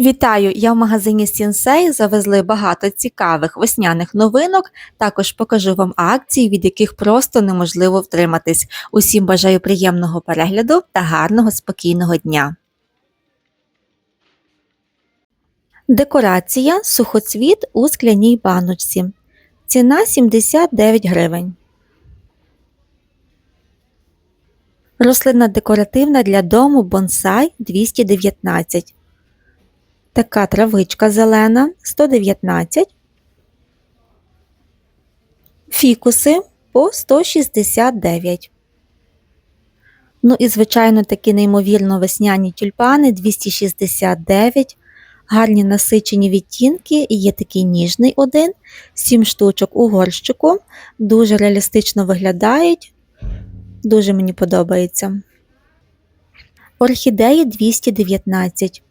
Вітаю! Я в магазині Сінсей завезли багато цікавих весняних новинок. Також покажу вам акції, від яких просто неможливо втриматись. Усім бажаю приємного перегляду та гарного спокійного дня. Декорація сухоцвіт у скляній баночці. Ціна 79 гривень. Рослина декоративна для дому бонсай 219. Така травичка зелена 119. Фікуси по 169. Ну і, звичайно, такі неймовірно весняні тюльпани 269. Гарні насичені відтінки, і є такий ніжний один, 7 штучок у горщику. Дуже реалістично виглядають. Дуже мені подобається. Орхідеї 219.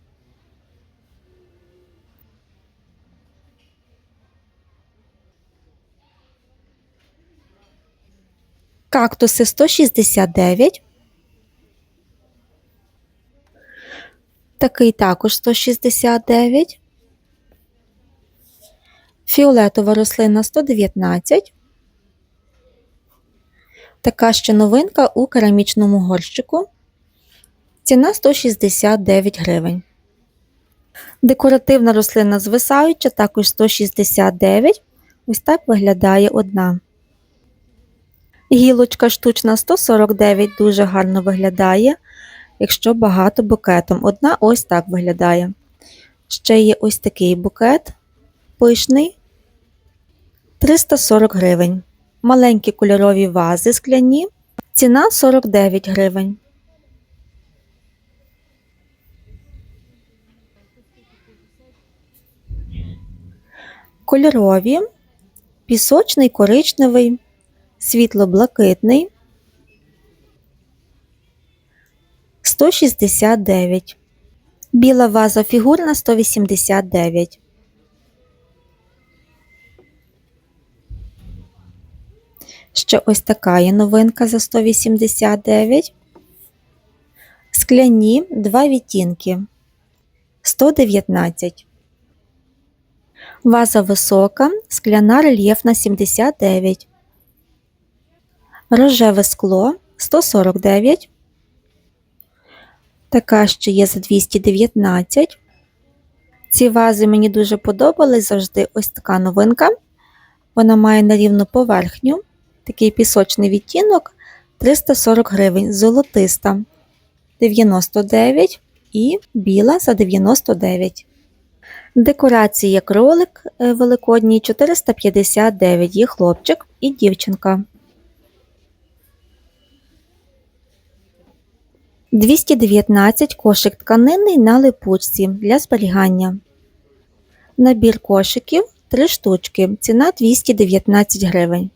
Кактуси 169. Такий також 169. Фіолетова рослина 119. Така ще новинка у керамічному горщику. Ціна 169 гривень. Декоративна рослина звисаюча, також 169. Ось так виглядає одна. Гілочка штучна 149 дуже гарно виглядає, якщо багато букетом. Одна ось так виглядає. Ще є ось такий букет пишний 340 гривень. Маленькі кольорові вази скляні. Ціна 49 гривень. Кольорові, пісочний, коричневий, світло-блакитний 169. Біла ваза фігурна 189. Ще ось така є новинка за 189. Скляні два відтінки 119. Ваза висока, скляна рельєфна 79. Рожеве скло 149. Така ще є за 219. Ці вази мені дуже подобались завжди ось така новинка. Вона має на рівну поверхню. Такий пісочний відтінок 340 гривень, золотиста 99 і біла за 99. Декорація кролик е, великодній 459 є хлопчик і дівчинка. 219 кошик тканинний на липучці для зберігання. Набір кошиків 3 штучки. Ціна 219 гривень.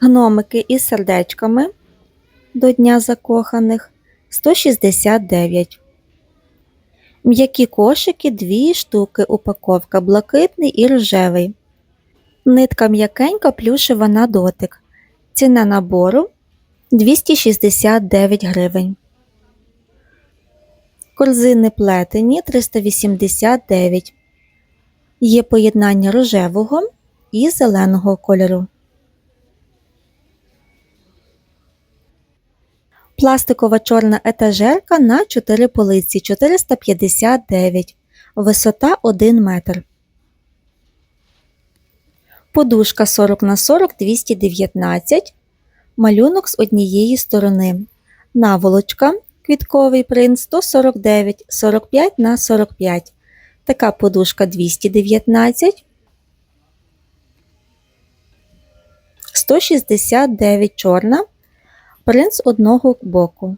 Гномики із сердечками до Дня закоханих 169. М'які кошики 2 штуки. Упаковка блакитний і рожевий. Нитка м'якенька плюшева на дотик. Ціна набору 269 гривень. Корзини плетені 389. Є поєднання рожевого і зеленого кольору. Пластикова чорна етажерка на 4 полиці 459. Висота 1 метр. Подушка 40 на 40 219. Малюнок з однієї сторони. Наволочка. Квітковий принт 149 45 на 45. Така подушка 219. 169 чорна. Принт з одного боку.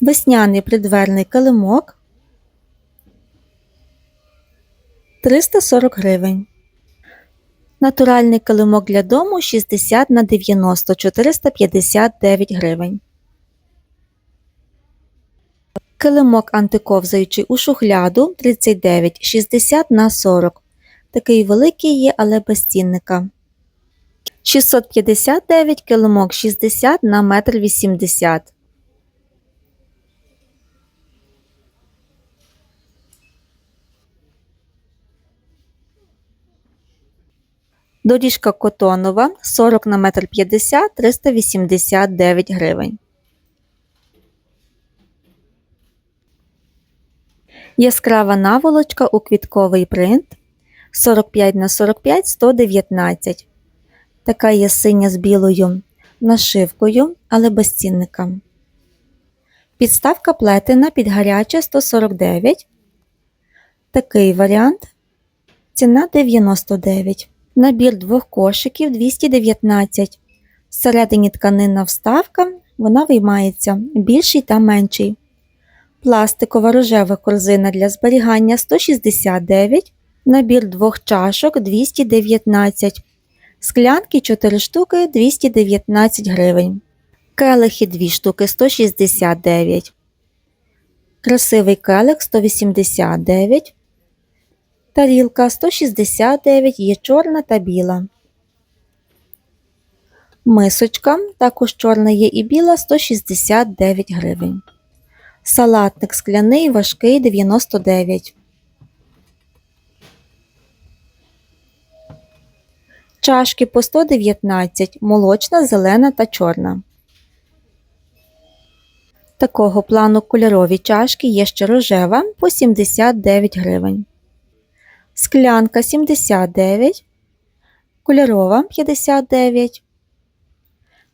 Весняний придверний килимок 340 гривень. Натуральний килимок для дому 60 на 90 459 гривень. Килимок антиковзаючий у шухляду 39 60 на 40. Такий великий є, але без цінника. 659 килимок 60 на 1,80 м. Доріжка котонова 40 на 1,50 м 389 гривень. Яскрава наволочка у квітковий принт 45 на 45 119. Така є синя з білою нашивкою, але без цінника. Підставка плетена під гаряче 149. Такий варіант. Ціна 99. Набір двох кошиків 219. Всередині тканинна вставка, вона виймається більший та менший. Пластикова рожева корзина для зберігання 169. Набір двох чашок 219. Склянки 4 штуки 219 гривень. Келихи 2 штуки 169. Красивий келих 189. Тарілка 169 є чорна та біла. Мисочка також чорна є і біла 169 гривень. Салатник скляний важкий 99. Чашки по 119, молочна, зелена та чорна. Такого плану кольорові чашки є ще рожева по 79 гривень. Склянка 79, кольорова 59.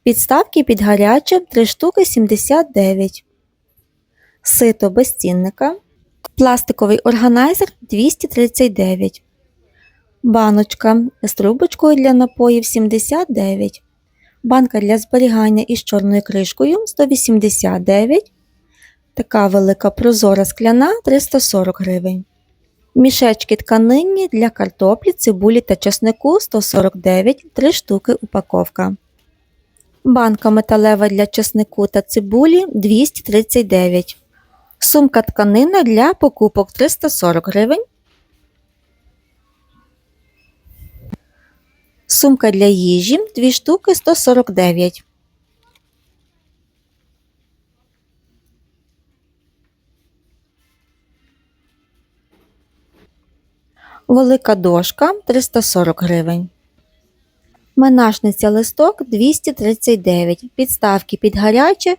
Підставки під гаряче 3 штуки 79. Сито без цінника. Пластиковий органайзер 239. Баночка з трубочкою для напоїв 79. Банка для зберігання із чорною кришкою 189. Така велика прозора скляна 340 гривень. Мішечки тканинні для картоплі, цибулі та чеснику 149 3 штуки упаковка. Банка металева для чеснику та цибулі 239. Сумка тканина для покупок 340 гривень. Сумка для їжі 2 штуки 149. Велика дошка 340 гривень. Менашниця листок 239. Підставки під гаряче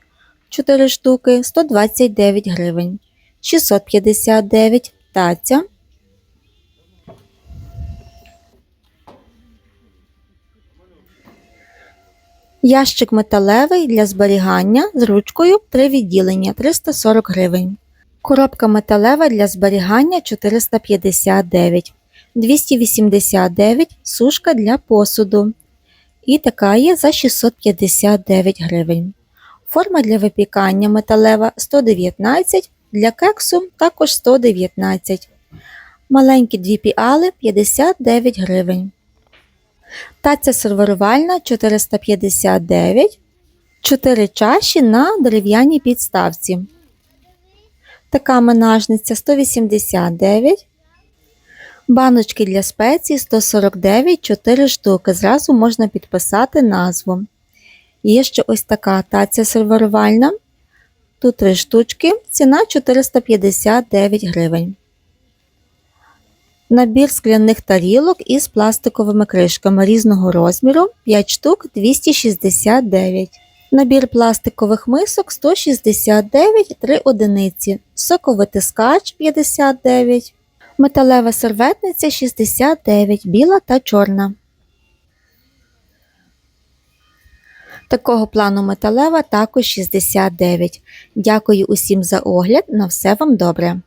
4 штуки 129 гривень. 659 таця. Ящик металевий для зберігання з ручкою 3 відділення 340 гривень. Коробка металева для зберігання 459, 289 сушка для посуду. І така є за 659 гривень. Форма для випікання металева 119, для кексу також 119. Маленькі дві піали 59 гривень. Таця сервірувальна 459, 4 чаші на дерев'яній підставці. Така менажниця 189. Баночки для спецій 149, 4 штуки. Зразу можна підписати назву. Є ще ось така таця сервірувальна. Тут 3 штучки, ціна 459 гривень. Набір скляних тарілок із пластиковими кришками різного розміру 5 штук 269. Набір пластикових мисок 169 3 одиниці, соковитискач 59, металева серветниця 69, біла та чорна. Такого плану металева також 69. Дякую усім за огляд. На все вам добре!